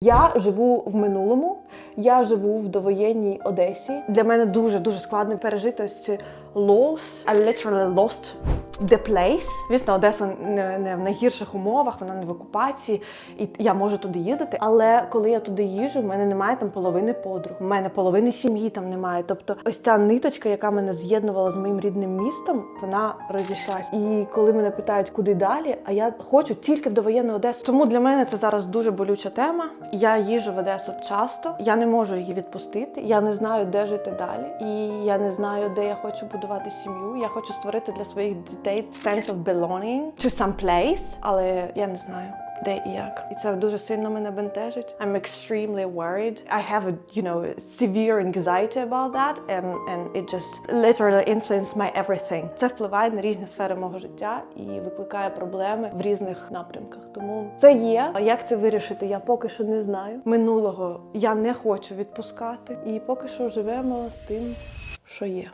Я живу в минулому, я живу в довоєнній Одесі. Для мене дуже дуже складно пережити ось loss. I literally lost the place. Звісно, Одеса не, не в найгірших умовах, вона не в окупації, і я можу туди їздити. Але коли я туди їжджу, в мене немає там половини подруг, в мене половини сім'ї там немає. Тобто, ось ця ниточка, яка мене з'єднувала з моїм рідним містом, вона розійшлась. І коли мене питають, куди далі, а я хочу тільки в довоєнну Одесу. Тому для мене це зараз дуже болюча тема. Я їжджу в Одесу часто, я не можу її відпустити. Я не знаю, де жити далі, і я не знаю, де я хочу будувати сім'ю. Я хочу створити для своїх дітей sense of belonging to some place, але я не знаю. Де і як, і це дуже сильно мене бентежить. I'm extremely worried. I have a you know severe anxiety about that, and and it just literally influenced my everything. Це впливає на різні сфери мого життя і викликає проблеми в різних напрямках. Тому це є. А як це вирішити? Я поки що не знаю. Минулого я не хочу відпускати, і поки що живемо з тим, що є.